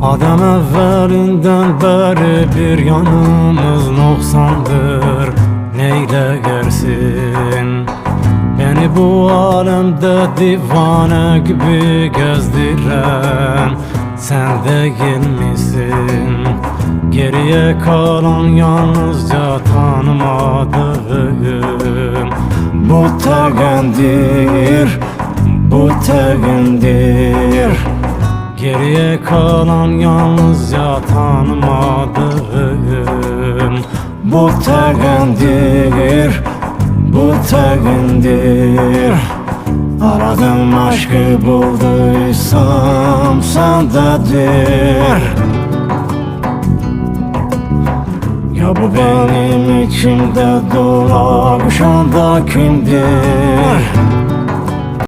Madem evvelinden beri bir yanımız noksandır. Neyle gersin Beni bu alemde divane gibi gezdiren Sen değil misin? Geriye kalan yalnızca tanımadığım Bu tegendir Geriye kalan yalnızca tanımadığım Bu tegendir Bu tegendir. Aradım aşkı bulduysam sendedir. Ya bu benim içimde dolaşan da kimdir